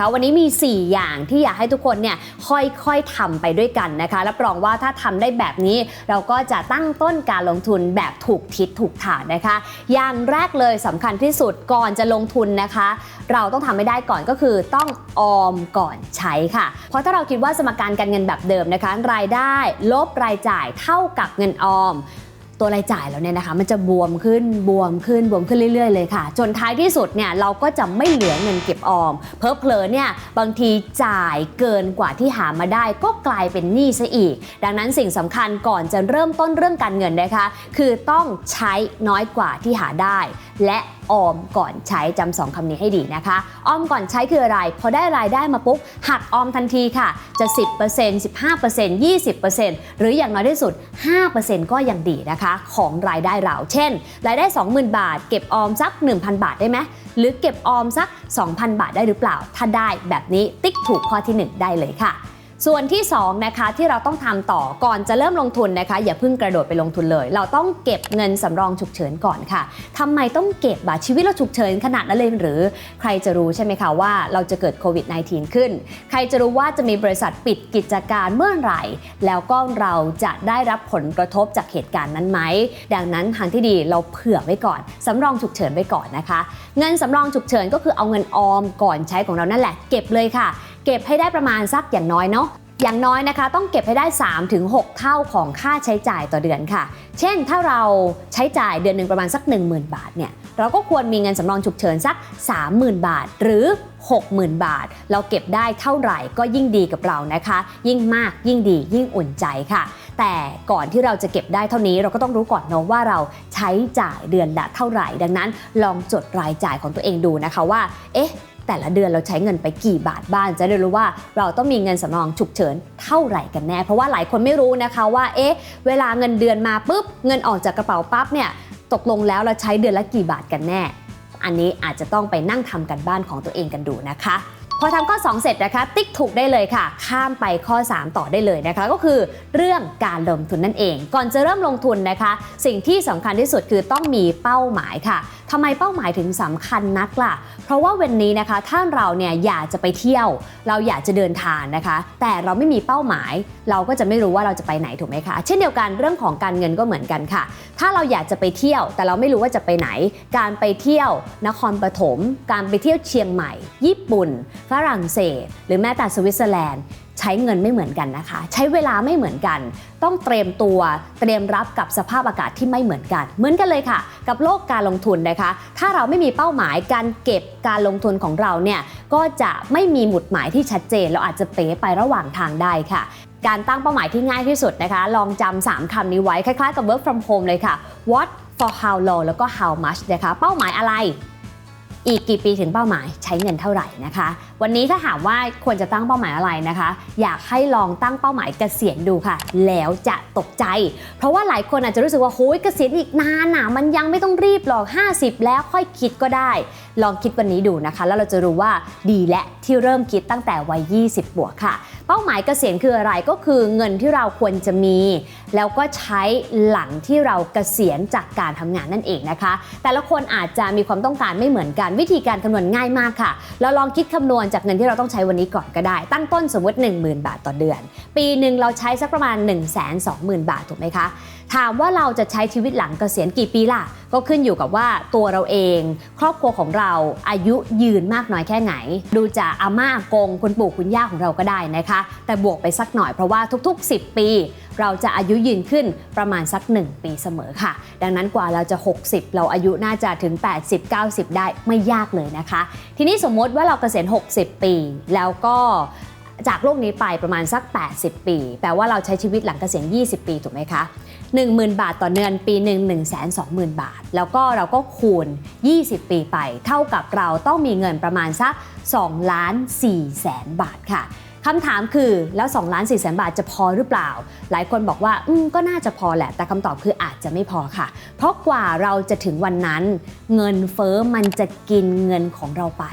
คะวันนี้มี 4 อย่างที่อยากให้ทุกคนเนี่ยค่อยๆทำไปด้วยกันนะคะรับรองว่าถ้าทำได้แบบนี้ เราก็จะตั้งต้นการลงทุนแบบถูกทิศถูกทางนะคะ อย่างแรกเลยสำคัญที่สุดก่อนจะลงทุนนะคะ เราต้องทำไม่ได้ก่อนก็คือต้องออมก่อนใช้ค่ะ เพราะถ้าเราคิดว่าสมการการเงินแบบเดิมนะคะ รายได้ลบรายจ่ายเท่ากับเงินออม ตัวรายจ่ายแล้วเนี่ยนะคะ มันจะบวมขึ้นบวมขึ้นบวมขึ้นเรื่อยๆเลยค่ะ จนท้ายที่สุดเนี่ยเราก็จะไม่เหลือเงินเก็บออม เพอเพลอเนี่ยบางทีจ่ายเกินกว่าที่หามาได้ ก็กลายเป็นหนี้ซะอีก ดังนั้นสิ่งสำคัญก่อนจะเริ่มต้นเรื่องการเงินนะคะ คือต้องใช้น้อยกว่าที่หาได้ และออมก่อนใช้จำสองคำนี้ให้ดีนะคะ ออมก่อนใช้คืออะไร พอได้รายได้มาปุ๊บหักออมทันทีค่ะ จะ 10% 15% 20%หรืออย่างน้อยที่สุด 5%ก็ยังดีนะคะ ของรายได้เรา เช่น รายได้ 20,000 บาท เก็บออมสัก 1,000 บาทได้ไหมหรือเก็บออมสัก 2,000 บาทได้หรือเปล่า ถ้าได้แบบนี้ติ๊กถูกข้อทีหนึ่1 ได้เลยค่ะ ส่วนที่2นะคะที่เราต้องทำต่อก่อนจะเริ่มลงทุนนะคะ อย่าเพิ่งกระโดดไปลงทุนเลย เราต้องเก็บเงินสำรองฉุกเฉินก่อนค่ะทำไมต้องเก็บบัตรชีวิตเราฉุกเฉินขนาดนั้นเลยหรือใครจะรู้ใช่ไหมคะว่าเราจะเกิดโควิด -19 ขึ้น ใครจะรู้ว่าจะมีบริษัทปิดกิจการเมื่อไหร่ แล้วก็เราจะได้รับผลกระทบจากเหตุการณ์นั้นไหมดังนั้นทางที่ดีเราเผื่อไว้ก่อนสำรองฉุกเฉินไว้ก่อนนะคะ เงินสำรองฉุกเฉินก็คือเอาเงินออมก่อนใช้ของเรานั่นแหละเก็บเลยค่ะ เก็บให้ได้ประมาณสักอย่างน้อยเนาะอย่างน้อยนะคะต้องเก็บให้ได้ 3-6 เท่าของค่าใช้จ่ายต่อเดือนค่ะ เช่นถ้าเราใช้จ่ายเดือนหนึ่งประมาณสัก 10,000 บาทเนี่ยเราก็ควรมีเงินสำรองฉุกเฉินสัก 30,000 บาท หรือ 60,000 บาท เราเก็บได้เท่าไหร่ก็ยิ่งดีกับเรานะคะ ยิ่งมากยิ่งดียิ่งอุ่นใจค่ะ แต่ก่อนที่เราจะเก็บได้เท่านี้เราก็ต้องรู้ก่อนเนอะว่าเราใช้จ่ายเดือนละเท่าไหร่ ดังนั้นลองจดรายจ่ายของตัวเองดูนะคะว่า เอ๊ะ แต่ละเดือนเราใช้เงินไปกี่บาทบ้างจะได้รู้ว่าเราต้องมีเงินสำรองฉุกเฉินเท่าไหร่กันแน่เพราะว่าหลายคนไม่รู้นะคะว่าเอ๊ะเวลาเงินเดือนมาปุ๊บเงินออกจากกระเป๋าปั๊บเนี่ยตกลงแล้วเราใช้เดือนละกี่บาทกันแน่ อันนี้อาจจะต้องไปนั่งทำกันบ้านของตัวเองกันดูนะคะพอทำข้อ 2 เสร็จนะคะ ติ๊กถูกได้เลยค่ะ ข้ามไปข้อ 3 ต่อได้เลยนะคะ ก็คือเรื่องการลงทุนนั่นเอง ก่อนจะเริ่มลงทุนนะคะ สิ่งที่สำคัญที่สุดคือต้องมีเป้าหมายค่ะทำไมเป้าหมายถึงสำคัญนักล่ะ เพราะว่าวันนี้นะคะถ้าเราเนี่ยอยากจะไปเที่ยว เราอยากจะเดินทางนะคะ แต่เราไม่มีเป้าหมาย เราก็จะไม่รู้ว่าเราจะไปไหนถูกไหมคะ เช่นเดียวกันเรื่องของการเงินก็เหมือนกันค่ะ ถ้าเราอยากจะไปเที่ยว แต่เราไม่รู้ว่าจะไปไหน การไปเที่ยวนครปฐม การไปเที่ยวเชียงใหม่ ญี่ปุ่น ฝรั่งเศส หรือแม้แต่สวิตเซอร์แลนด์ ใช้เงินไม่เหมือนกันนะคะ ใช้เวลาไม่เหมือนกัน ต้องเตรียมตัวเตรียมรับกับสภาพอากาศที่ไม่เหมือนกัน เหมือนกันเลยค่ะ กับโลกการลงทุนนะคะ ถ้าเราไม่มีเป้าหมายการเก็บการลงทุนของเราเนี่ยก็จะไม่มีหมุดหมายที่ชัดเจนเราอาจจะเป๋ไประหว่างทางได้ค่ะการตั้งเป้าหมายที่ง่ายที่สุดนะคะ ลองจำ3คำนี้ไว้ คล้ายๆกับ work from home เลยค่ะ what for how long แล้วก็ how much นะคะ เป้าหมายอะไร อีกกี่ปีถึงเป้าหมายใช้เงินเท่าไหร่นะคะ วันนี้ถ้าถามว่าควรจะตั้งเป้าหมายอะไรนะคะ อยากให้ลองตั้งเป้าหมายเกษียณดูค่ะ แล้วจะตกใจ เพราะว่าหลายคนอาจจะรู้สึกว่าโอ้ยเกษียณอีกนานนะมันยังไม่ต้องรีบหรอก 50 แล้วค่อยคิดก็ได้ ลองคิดวันนี้ดูนะคะ แล้วเราจะรู้ว่าดีและที่เริ่มคิดตั้งแต่วัย 20 บวกค่ะ เป้าหมายเกษียณคืออะไรก็คือเงินที่เราควรจะมี แล้วก็ใช้หลังที่เราเกษียณจากการทำงานนั่นเองนะคะ แต่ละคนอาจจะมีความต้องการไม่เหมือนกันวิธีการคำนวณง่ายมากค่ะ เราลองคิดคำนวณจากเงินที่เราต้องใช้วันนี้ก่อนก็ได้ ตั้งต้นสมมติ 10,000 บาทต่อเดือน ปีหนึ่งเราใช้สักประมาณ 1 2 0 0 0 0 บาทถูกไหมคะ ถามว่าเราจะใช้ชีวิตหลังเกษียณกี่ปีล่ะ ก็ขึ้นอยู่กับว่าตัวเราเอง ครอบครัวของเราอายุยืนมากน้อยแค่ไหน ดูจากอาม่าอากงคุณปู่คุณย่าของเราก็ได้นะคะ แต่บวกไปสักหน่อยเพราะว่าทุก ๆ 10 ปี เราจะอายุยืนขึ้นประมาณสัก 1 ปีเสมอค่ะ ดังนั้นกว่าเราจะ 60 เราอายุน่าจะถึง 80 90 ได้ไม่ยากเลยนะคะ ทีนี้สมมติว่าเราเกษียณ 60 ปี แล้วก็จากโลกนี้ไปประมาณสัก 80 ปี แปลว่าเราใช้ชีวิตหลังเกษียณ 20 ปีถูกไหมคะ 10,000 บาทต่อเดือนปีหนึ่ง1 2 0 0 0 0 บาท แล้วก็เราก็คูณ 20 ปีไป เท่ากับเราต้องมีเงินประมาณสัก2ล้าน4แสนบาทค่ะ คำถามคือแล้ว2ล้าน4แสนบาทจะพอหรือเปล่า หลายคนบอกว่าอืมก็น่าจะพอแหละ แต่คำตอบคืออาจจะไม่พอค่ะ เพราะกว่าเราจะถึงวันนั้น เงินเฟอ้อมันจะกินเงินของเราไป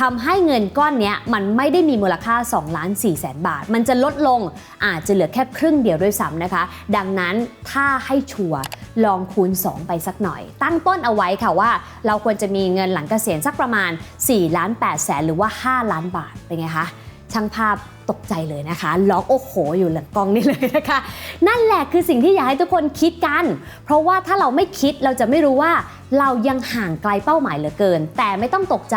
ทำให้เงินก้อนนี้มันไม่ได้มีมูลค่า2ล้าน4แสนบาท มันจะลดลงอาจจะเหลือแค่ครึ่งเดียวด้วยซ้ำนะคะ ดังนั้นถ้าให้ชัวร์ลองคูณ 2 ไปสักหน่อย ตั้งต้นเอาไว้ค่ะว่า เราควรจะมีเงินหลังเกษียณสักประมาณ4ล้าน8แสนหรือว่า 5 ล้านบาทเป็นไงคะ ช่างภาพตกใจเลยนะคะ ร้องโอ้โห อยู่หลังกล้องนี่เลยนะคะ นั่นแหละคือสิ่งที่อยากให้ทุกคนคิดกัน เพราะว่าถ้าเราไม่คิดเราจะไม่รู้ว่าเรายังห่างไกลเป้าหมายเหลือเกิน แต่ไม่ต้องตกใจ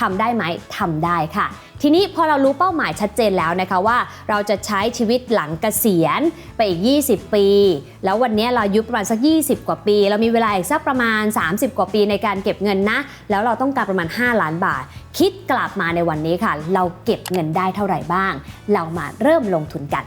ทำได้ไหมทำได้ค่ะ ทีนี้พอเรารู้เป้าหมายชัดเจนแล้วนะคะว่า เราจะใช้ชีวิตหลังเกษียณไปอีก 20 ปี แล้ววันนี้เราอายุประมาณสัก 20 กว่าปี เรามีเวลาอีกสักประมาณ 30 กว่าปีในการเก็บเงินนะ แล้วเราต้องการประมาณ 5 ล้านบาท คิดกลับมาในวันนี้ค่ะ เราเก็บเงินได้เท่าไหร่บ้างเรามาเริ่มลงทุนกัน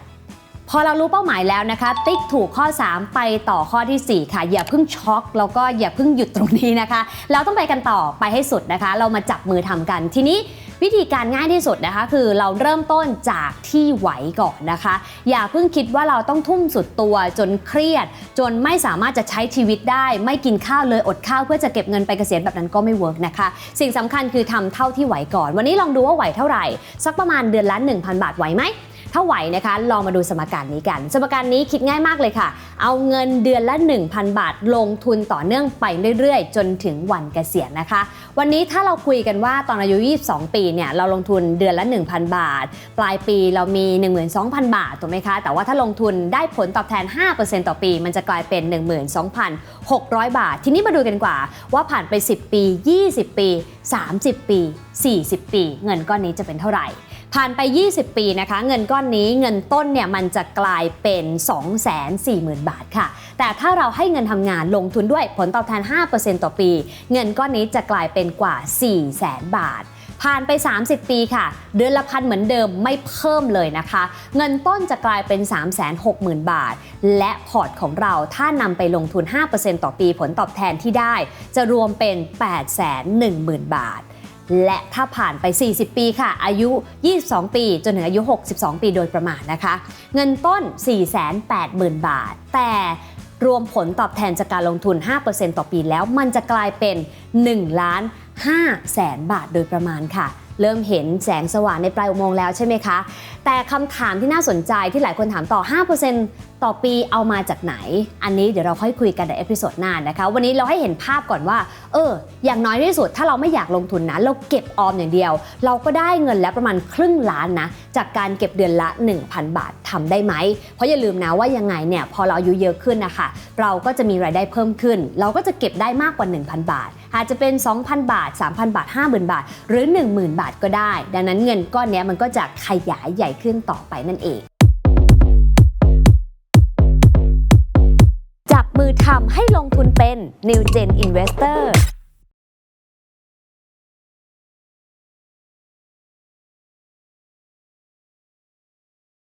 พอเรารู้เป้าหมายแล้วนะคะ ติ๊กถูกข้อ 3 ไปต่อข้อทีสี่ 4 ค่ะ อย่าเพิ่งช็อกแล้วก็อย่าเพิ่งหยุดตรงนี้นะคะ เราต้องไปกันต่อไปให้สุดนะคะ เรามาจับมือทำกันทีนี้ วิธีการง่ายที่สุดนะคะคือเราเริ่มต้นจากที่ไหวก่อนนะคะ อย่าเพิ่งคิดว่าเราต้องทุ่มสุดตัวจนเครียด จนไม่สามารถจะใช้ชีวิตได้ ไม่กินข้าวเลยอดข้าวเพื่อจะเก็บเงินไปเกษียณแบบนั้นก็ไม่เวิร์กนะคะ สิ่งสำคัญคือทำเท่าที่ไหวก่อน วันนี้ลองดูว่าไหวเท่าไหร่ สักประมาณเดือนละ 1,000 บาทไหวไหม ถ้าไหวนะคะลองมาดูสมการนี้กัน สมการนี้คิดง่ายมากเลยค่ะ เอาเงินเดือนละ 1,000 บาท ลงทุนต่อเนื่องไปเรื่อยๆ จนถึงวันเกษียณนะคะ วันนี้ถ้าเราคุยกันว่าตอนอายุ 22 ปีเนี่ยเราลงทุนเดือนละ 1,000 บาท ปลายปีเรามี 12,000 บาทถูกไหมคะ แต่ว่าถ้าลงทุนได้ผลตอบแทน 5%ต่อปี มันจะกลายเป็น 12,600 บาท ทีนี้มาดูกันกว่าว่าผ่านไป 10 ปี 20 ปี 30 ปี 40 ปี เงินก้อนนี้จะเป็นเท่าไหร่ ผ่านไป 20 ปีนะคะ เงินก้อนนี้เงินต้นเนี่ยมันจะกลายเป็น 240,000 บาทค่ะ แต่ถ้าเราให้เงินทำงานลงทุนด้วยผลตอบแทน 5%ต่อปี เงินก้อนนี้จะกลายเป็นกว่า 400,000 บาทผ่านไป 30 ปีค่ะ เดือนละพันเหมือนเดิมไม่เพิ่มเลยนะคะ เงินต้นจะกลายเป็น 360,000 บาท และพอร์ตของเราถ้านำไปลงทุน 5%ต่อปีผลตอบแทนที่ได้ จะรวมเป็น 810,000 บาท และถ้าผ่านไป 40 ปีค่ะ อายุ 22 ปี จนถึงอายุ 62 ปีโดยประมาณนะคะ เงินต้น 480,000 บาท แต่รวมผลตอบแทนจากการลงทุน 5%ต่อปีแล้ว มันจะกลายเป็น1ล้าน5แสนบาทโดยประมาณค่ะ เริ่มเห็นแสงสว่างในปลายอุโมงค์แล้วใช่ไหมคะ แต่คำถามที่น่าสนใจที่หลายคนถามต่อ 5% ต่อปีเอามาจากไหน อันนี้เดี๋ยวเราค่อยคุยกันในเอพิโซดหน้านะคะ วันนี้เราให้เห็นภาพก่อนว่า เออ อย่างน้อยที่สุดถ้าเราไม่อยากลงทุนนะ เราเก็บออมอย่างเดียว เราก็ได้เงินแล้วประมาณครึ่งล้านนะ จากการเก็บเดือนละ 1,000 บาททำได้ไหม เพราะอย่าลืมนะว่ายังไงเนี่ยพอเราอายุเยอะขึ้นนะคะ เราก็จะมีรายได้เพิ่มขึ้น เราก็จะเก็บได้มากกว่า 1,000 บาท อาจจะเป็น 2,000 บาท 3,000 บาท 50,000 บาท หรือ 10,000 บาทก็ได้ ดังนั้นเงินก้อนเนี้ยมันก็จะขยายใหญ่ขึ้นต่อไปนั่นเอง มือทำให้ลงทุนเป็น New Gen Investor